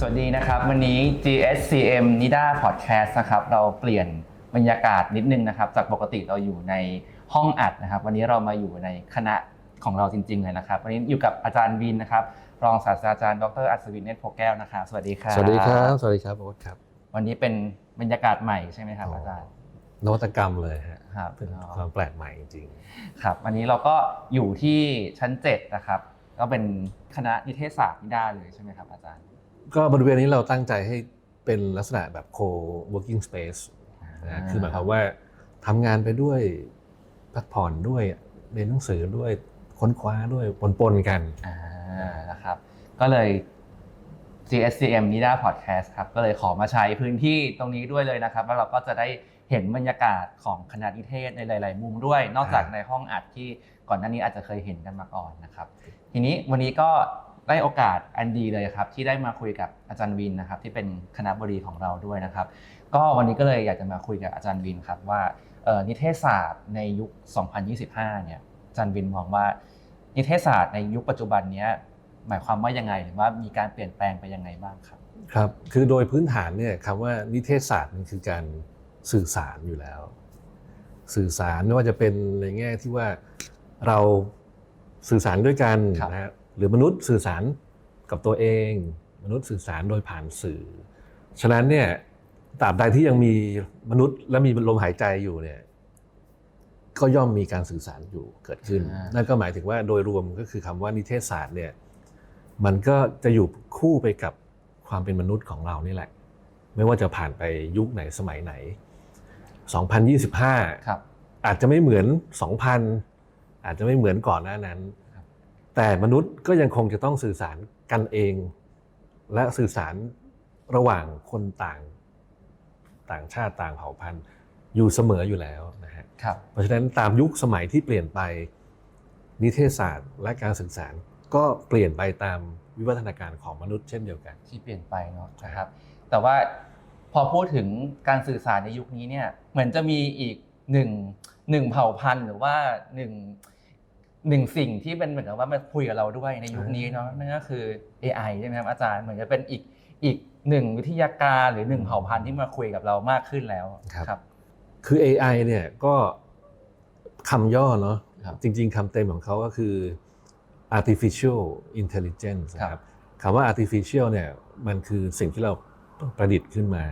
สวัสดีนะครับ วันนี้ GSCM NIDA Podcast นะครับ เราเปลี่ยนบรรยากาศนิดนึงนะครับ จากปกติเราอยู่ในห้องอัดนะครับ วันนี้เรามาอยู่ในคณะของเราจริง ๆ เลยนะครับ วันนี้อยู่กับอาจารย์วินนะครับ รองศาสตราจารย์ดรอัศวินเนตรโพแก้วนะครับสวัสดีครับ สวัสดีครับ สวัสดีครับโอ๊ตครับ วันนี้เป็นบรรยากาศใหม่ใช่ไหมครับอาจารย์นวัตกรรมเลยฮะครับเป็นความแปลกใหม่จริงครับ วันนี้เราก็อยู่ที่ชั้น 7 นะครับ ก็เป็นคณะนิเทศศาสตร์นิด้าเลยใช่ไหมครับอาจารย์ๆ ก็บริเวณนี้เราตั้งใจให้เป็นลักษณะแบบ co-working space นะฮะคือหมายความว่าทำงานไปด้วยพักผ่อนด้วยเรียนหนังสือด้วยค้นคว้าด้วยปนๆกันอ่านะครับ ก็เลย GSCM NIDA Podcast ครับ ก็เลยขอมาใช้พื้นที่ตรงนี้ด้วยเลยนะครับ แล้วเราก็จะได้เห็นบรรยากาศของคณะนิเทศในหลาย ๆ มุมด้วย นอกจากอ่าในห้องอัดที่ก่อนหน้านี้อาจจะเคยเห็นกันมาก่อนนะครับ ทีนี้วันนี้ก็ ได้โอกาสอันดีเลยครับที่ได้มาคุยกับอาจารย์วินนะครับที่เป็นคณะบดีของเราด้วยนะครับ ก็วันนี้ก็เลยอยากจะมาคุยกับอาจารย์วินครับว่าเอ่อนิเทศศาสตร์ในยุค 2025 เนี่ยอาจารย์วินมองว่า นิเทศศาสตร์ในยุคปัจจุบันเนี้ยหมายความว่ายังไงหรือว่ามีการเปลี่ยนแปลงไปยังไงบ้างครับครับคือโดยพื้นฐานเนี่ยคำว่านิเทศศาสตร์มันคือการสื่อสารอยู่แล้ว สื่อสารไม่ว่าจะเป็นในแง่ที่ว่าเราสื่อสารด้วยกันครับนะฮะ หรือมนุษย์สื่อสารกับตัวเอง มนุษย์สื่อสารโดยผ่านสื่อ ฉะนั้นเนี่ยตราบใดที่ยังมีมนุษย์และมีลมหายใจอยู่เนี่ยก็ย่อมมีการสื่อสารอยู่เกิดขึ้นอ่านั่นั่นก็หมายถึงว่าโดยรวมก็คือคำว่านิเทศศาสตร์เนี่ยมันก็จะอยู่คู่ไปกับความเป็นมนุษย์ของเรานี่แหละ ไม่ว่าจะผ่านไปยุคไหนสมัยไหน 2025 ครับอาจจะไม่เหมือน 2,000 อาจจะไม่เหมือนก่อนหน้านั้นครับ แต่มนุษย์ก็ยังคงจะต้องสื่อสารกันเอง และสื่อสารระหว่างคนต่างต่างชาติต่างเผ่าพันธุ์อยู่เสมออยู่แล้วนะฮะครับเพราะฉะนั้นตามยุคสมัยที่เปลี่ยนไปนิเทศศาสตร์ และการสื่อสารก็เปลี่ยนไปตามวิวัฒนาการของมนุษย์เช่นเดียวกัน ที่เปลี่ยนไปเนาะนะครับ แต่ว่าพอพูดถึงการสื่อสารในยุคนี้เนี่ยเหมือนจะมีอีกหนึ่งหนึ่งเผ่าพันธุ์หรือว่าหนึ่ง หนึ่งสิ่งที่เป็นเหมือนกับว่ามาคุยกับเราด้วยในยุคนี้เนาะนั่นก็คือ AI ใช่ไหมครับอาจารย์เหมือนจะเป็นอีกอีกหนึ่งวิทยาการหรือหนึ่งเผ่าพันธุ์ที่มาคุยกับเรามากขึ้นแล้วครับครับคือ AI เนี่ยก็คำย่อเนาะครับจริง ๆคำเต็มของเขาก็คือ artificial intelligence นะคครัรับบคำว่า artificial เนี่ยมันคือสิ่งที่เราประดิษฐ์ขึ้นมา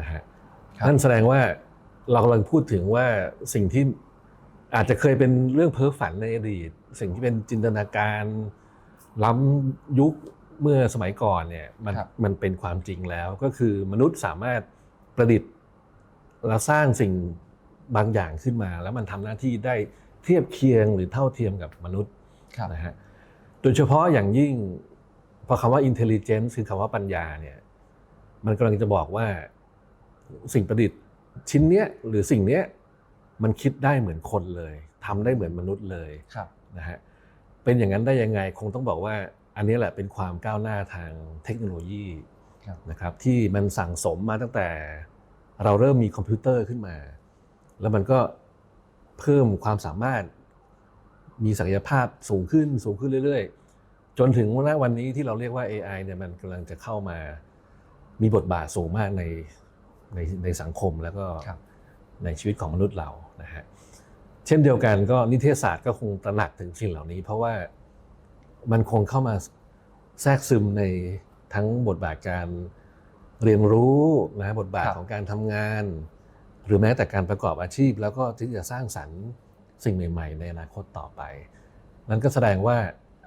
นะฮะครับนั่นแสดงว่าเรากำลังพูดถึงว่าสิ่งที่ อาจจะเคยเป็นเรื่องเพ้อฝันในอดีต สิ่งที่เป็นจินตนาการล้ำยุคเมื่อสมัยก่อนเนี่ยมันครับมันเป็นความจริงแล้ว ก็คือมนุษย์สามารถประดิษฐ์และสร้างสิ่งบางอย่างขึ้นมา แล้วมันทำหน้าที่ได้เทียบเคียงหรือเท่าเทียมกับมนุษย์ครับนะฮะโดยเฉพาะอย่างยิ่งพอคำว่า intelligence คือคำว่าปัญญาเนี่ยมันกำลังจะบอกว่าสิ่งประดิษฐ์ชิ้นเนี้ยหรือสิ่งเนี้ย มันคิดได้เหมือนคนเลยทำได้เหมือนมนุษย์เลยครับนะฮะเป็นอย่างนั้นได้ยังไงคงต้องบอกว่าอันนี้แหละเป็นความก้าวหน้าทางเทคโนโลยีครับนะครับที่มันสั่งสมมาตั้งแต่เราเริ่มมีคอมพิวเตอร์ขึ้นมา แล้วมันก็เพิ่มความสามารถมีศักยภาพสูงขึ้นสูงขึ้นเรื่อย ๆ จนถึงณวันนี้ที่เราเรียกว่า AI เนี่ยมันกำลังจะเข้ามามีบทบาทสูงมากในในในสังคมแล้วก็ครับในชีวิตของมนุษย์เรา นะฮะเช่นเดียวกันก็นิเทศศาสตร์ก็คงตระหนักถึงสิ่งเหล่านี้ เพราะว่ามันคงเข้ามาแทรกซึมในทั้งบทบาทการเรียนรู้นะบทบาทครับของการทำงาน หรือแม้แต่การประกอบอาชีพ แล้วก็ที่จะสร้างสรรค์สิ่งใหม่ ๆ ในอนาคตต่อไป นั่นก็แสดงว่า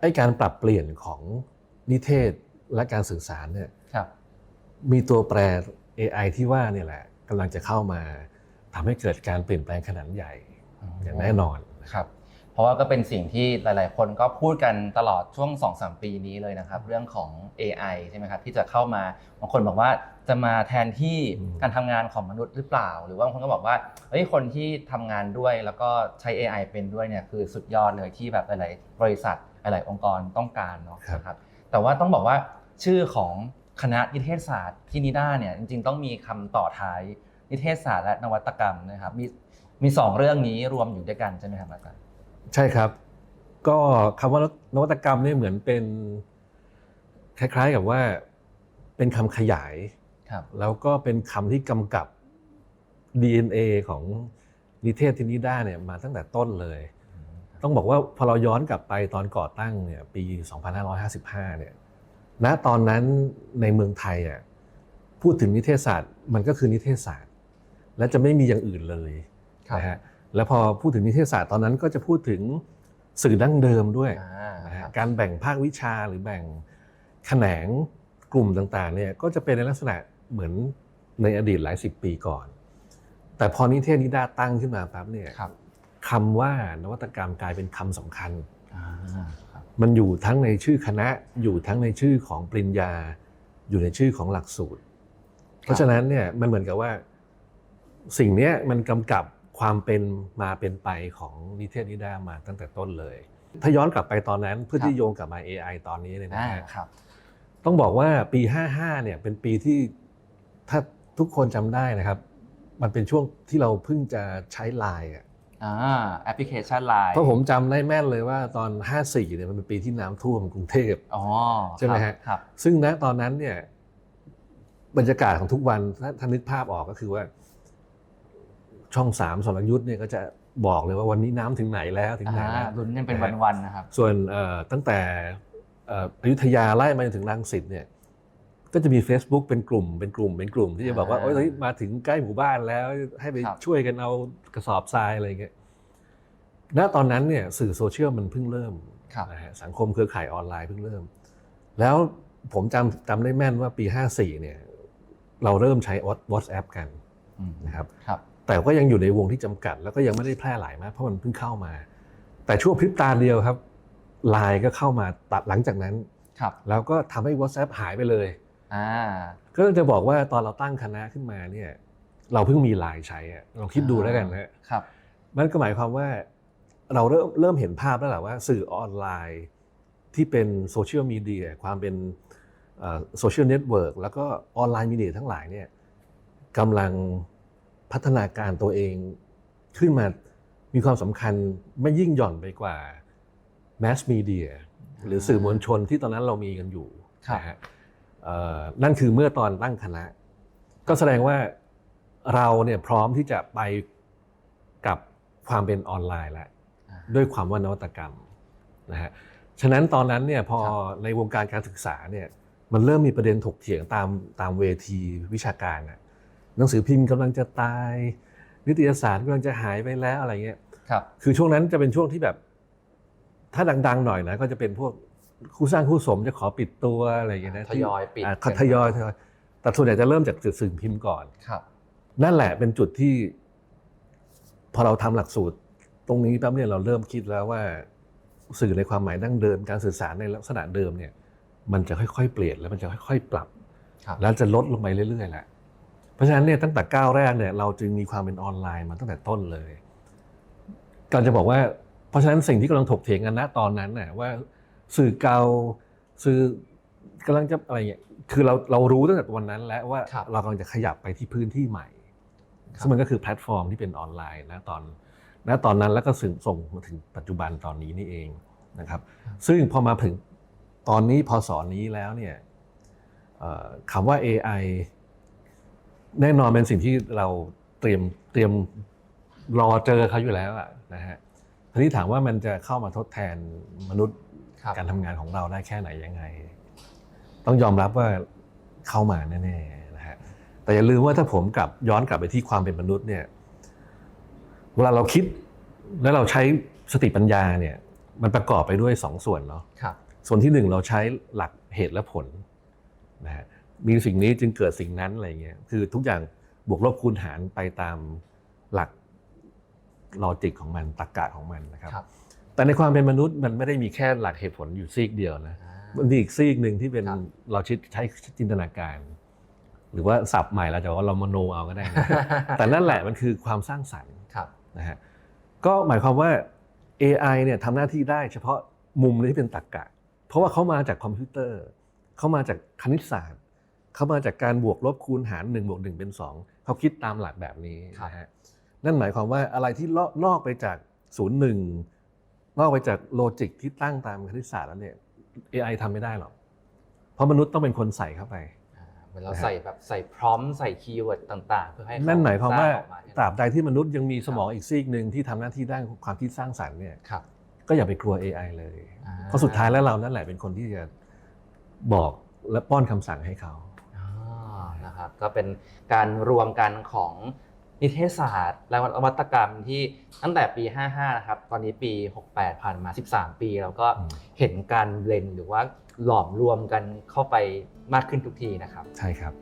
ไอ้การปรับเปลี่ยนของนิเทศและการสื่อสารเนี่ยครับมีตัวแปร AI ที่ว่าเนี่ยแหละกำลังจะเข้ามา ทำให้เกิดการเปลี่ยนแปลงขนาดใหญ่อย่างแน่นอนนะครับเพราะว่าก็เป็นสิ่งที่หลาย ๆ คนก็พูดกันตลอดช่วง 2-3 ปีนี้เลยนะครับ เรื่องของ AI ใช่ไหมครับที่จะเข้ามาบางคนบอกว่าจะมาแทนที่การทำงานของมนุษย์หรือเปล่า หรือว่าบางคนก็บอกว่าเฮ้ยคนที่ทำงานด้วยแล้วก็ใช้ AI เป็นด้วยเนี่ยคือสุดยอดเลยที่แบบหลาย ๆ บริษัทหลาย ๆ องค์กรต้องการเนาะนะครับแต่ว่าต้องบอกว่าชื่อของคณะนิเทศศาสตร์ที่นิด้าเนี่ยจริง ๆ ต้องมีคำต่อท้าย นิเทศศาสตร์และนวัตกรรมนะครับ มีมีสองเรื่องนี้รวมอยู่ด้วยกันใช่ไหมครับอาจารย์ใช่ครับ ก็คำว่านวัตกรรมเนี่ยเหมือนเป็น คล้าย ๆกับว่าเป็นคำขยายครับแล้วก็เป็นคำที่กำกับ DNA ของนิเทศทินิด้าเนี่ยมาตั้งแต่ต้นเลย ต้องบอกว่าพอเราย้อนกลับไปตอนก่อตั้งเนี่ยปี 2555 เนี่ยณตอนนั้นในเมืองไทยอะพูดถึงนิเทศศาสตร์มันก็คือนิเทศศาสตร์ และจะไม่มีอย่างอื่นเลยครับนะฮะแล้วพอพูดถึงนิเทศศาสตร์ตอนนั้นก็จะพูดถึงสื่อดั้งเดิมด้วยอ่านะคฮะรับการแบ่งภาควิชาหรือแบ่งแขนงกลุ่มต่างๆเนี่ยก็จะเป็นในลักษณะเหมือนในอดีตหลายสิบปีก่อน แต่พอนิเทศนิด้าตั้งขึ้นมาปั๊บเนี่ยครับคำว่านวัตกรรมกลายเป็นคำสำคัญอ่าครับมันอยู่ทั้งในชื่อคณะ อยู่ทั้งในชื่อของปริญญา อยู่ในชื่อของหลักสูตร เพราะฉะนั้นเนี่ยมันเหมือนกับว่า สิ่งเนี้ยมันกำกับความเป็นมาเป็นไปของนิเทศนิด้ามาตั้งแต่ต้นเลย ถ้าย้อนกลับไปตอนนั้นเพื่อที่โยงกลับมา AI ตอนนี้เลยนะอ่าฮะครับ ต้องบอกว่าปี 55 เนี่ยเป็นปีที่ถ้าทุกคนจำได้นะครับ มันเป็นช่วงที่เราเพิ่งจะใช้ไลน์อะอ่าแอปพลิเคชันไลน์เพราะผมจำได้แม่นเลยว่าตอน 54 เนี่ยมันเป็นปีที่น้ำท่วมกรุงเทพอ๋อใช่ไหมฮะครับซึ่งณตอนนั้นเนี่ยบรรยากาศของทุกวันถ้าถ้านึกภาพออกก็คือว่า ช่องสามสรยุทธ์เนี่ยก็จะบอกเลยว่าวันนี้น้ำถึงไหนแล้วถึงไหนอ่าแล้วลุ้นกันเป็นนะฮะวันๆนะครับ ส่วนเอ่อตั้งแต่เอ่ออยุธยาไล่มาจนถึงรังสิตเนี่ยก็จะมี Facebook เป็นกลุ่มเป็นกลุ่มเป็นกลุ่ม ที่จะบอกว่าอ่าโอ๊ยเฮ้ยมาถึงใกล้หมู่บ้านแล้วให้ไปครับช่วยกันเอากระสอบทรายอะไรอย่างเงี้ยณตอนนั้นเนี่ยสื่อโซเชียลมันเพิ่งเริ่มครับนะฮะสังคมเครือข่ายออนไลน์เพิ่งเริ่ม แล้วผมจำจำได้แม่นว่าปี 54เนี่ยเราเริ่มใช้ WhatsApp กันอืมนะครับครับ แต่ก็ยังอยู่ในวงที่จำกัด แล้วก็ยังไม่ได้แพร่หลายมากเพราะมันเพิ่งเข้ามา แต่ช่วงพริบตาเดียวครับไลน์ก็เข้ามาตัดหลังจากนั้นครับแล้วก็ทำให้ WhatsApp หายไปเลยอ่าก็จะบอกว่าตอนเราตั้งคณะขึ้นมาเนี่ยเราเพิ่งมีไลน์ใช้อะลองคิดดูแล้วกันนะครับมันก็หมายความว่าเราเริ่มเริ่มเห็นภาพแล้วแหละว่าสื่อออนไลน์ที่เป็นโซเชียลมีเดียความเป็นโซเชียลเน็ตเวิร์กแล้วก็ออนไลน์มีเดียทั้งหลายเนี่ยกำลัง พัฒนาการตัวเองขึ้นมามีความสำคัญไม่ยิ่งหย่อนไปกว่าแมสมีเดียหรือสื่อมวลชนที่ตอนนั้นเรามีกันอยู่ครับนะฮะเอ่อนั่นคือเมื่อตอนตั้งคณะ ก็แสดงว่าเราเนี่ยพร้อมที่จะไปกับความเป็นออนไลน์แล้วอ่าด้วยความว่านวัตกรรมนะฮะฉะนั้นตอนนั้นเนี่ยพอครับในวงการการศึกษาเนี่ยมันเริ่มมีประเด็นถกเถียงตามตามเวทีวิชาการน่ะ หนังสือพิมพ์กำลังจะตาย นิตยสารกำลังจะหายไปแล้วอะไรเงี้ยครับ คือช่วงนั้นจะเป็นช่วงที่แบบ ถ้าดัง ๆ หน่อยนะก็จะเป็นพวกคู่สร้างคู่สมจะขอปิดตัวอะไรอย่างเงี้ยนะทยอยปิดาทยอยทยอยแต่ส่วนใหญ่จะเริ่มจากสื่อพิมพ์ก่อนครับ นั่นแหละเป็นจุดที่ พอเราทำหลักสูตร ตรงนี้แป๊บเนี่ยเราเริ่มคิดแล้วว่า สื่อในความหมายดั้งเดิม การสื่อสารในลักษณะเดิมเนี่ย มันจะค่อยๆเปลี่ยนแล้วมันจะค่อย ๆ ปรับครับแล้วจะลดลงไปเรื่อยๆแหละ เพราะฉะนั้นเนี่ยตั้งแต่ก้าวแรกเนี่ยเราจึงมีความเป็นออนไลน์มาตั้งแต่ต้นเลยการจะบอกว่า เพราะฉะนั้นสิ่งที่กำลังถกเถียงกันณตอนนั้นน่ะว่าสื่อเก่าสื่อกำลังจะอะไรเงี้ยคือเราเรารู้ตั้งแต่วันนั้นแล้วว่าครับเรากำลังจะขยับไปที่พื้นที่ใหม่ครับซึ่งมันก็คือแพลตฟอร์มที่เป็นออนไลน์นะตอนณตอนนั้นแล้วก็ส่งส่งมาถึงปัจจุบันตอนนี้นี่เองนะครับ ซึ่งพอมาถึงตอนนี้พอสอนนี้แล้วเนี่ยเอ่อคำว่า AI แน่นอนเป็นสิ่งที่เราเตรียมเตรียมรอเจอเขาอยู่แล้วอะนะฮะทีนี้ถามว่ามันจะเข้ามาทดแทนมนุษย์ครับการทำงานของเราได้แค่ไหนยังไง ต้องยอมรับว่าเข้ามาแน่ๆนะฮะแต่อย่าลืมว่าถ้าผมกลับย้อนกลับไปที่ความเป็นมนุษย์เนี่ยเวลาเราคิดแล้วเราใช้สติปัญญาเนี่ยมันประกอบไปด้วยสองส่วนเนาะ ครับ ส่วนที่หนึ่งเราใช้หลักเหตุและผลนะฮะ มีสิ่งนี้จึงเกิดสิ่งนั้นอะไรเงี้ยคือทุกอย่างบวกลบคูณหารไปตามหลักลอจิกของมันตรรกะของมันนะครับครับแต่ในความเป็นมนุษย์มันไม่ได้มีแค่หลักเหตุผลอยู่ซีกเดียวนะอ่ามันมีอีกซีกหนึ่งที่เป็นครับเราชิดใช้จินตนาการ หรือว่าศัพท์ใหม่เราจะว่าเรามโนเอาก็ได้นะแต่นั่นแหละมันคือความสร้างสรรค์ครับนะฮะก็หมายความว่า AI เนี่ยทำหน้าที่ได้เฉพาะมุมที่เป็นตรรกะ เพราะว่าเขามาจากคอมพิวเตอร์เขามาจากคณิตศาสตร์ เขามาจากการบวกลบคูณหาร1บวก1เป็น 2 เขาคิดตามหลักแบบนี้ครับนะฮะนั่นหมายความว่าอะไรที่ลอกนอกไปจากศูนย์หนึ่งนอกไปจากโลจิกที่ตั้งตามคณิตศาสตร์แล้วเนี่ย AI ทำไม่ได้หรอก เพราะมนุษย์ต้องเป็นคนใส่เข้าไปเหมือนเราใส่แบบใส่พร้อมใส่คีย์เวิร์ดต่าง ๆ เพื่อให้เขนั่นหมายความว่าสร้งออกเนี่ยตราบใดที่มนุษย์ยังมีสมองอีกซีกหนึ่งที่ทำหน้าที่ด้านความคิดสร้างสรรค์เนี่ยครับก็อย่าไปกลัว AI เลยอ่เพราะสุดท้ายแล้วเรานั่นแหละเป็นคนที่จะบอกและป้อนคำสั่งให้เขาอ๋อ นะครับก็เป็นการรวมกันของนิเทศศาสตร์ และนวัตกรรมที่ตั้งแต่ปี 55 นะครับ ตอนนี้ปี 68 ผ่านมา 13 ปีแล้วก็อืมเห็นการเบลนด์หรือว่าหลอมรวมกันเข้าไปมากขึ้นทุกทีนะครับ ใช่ครับ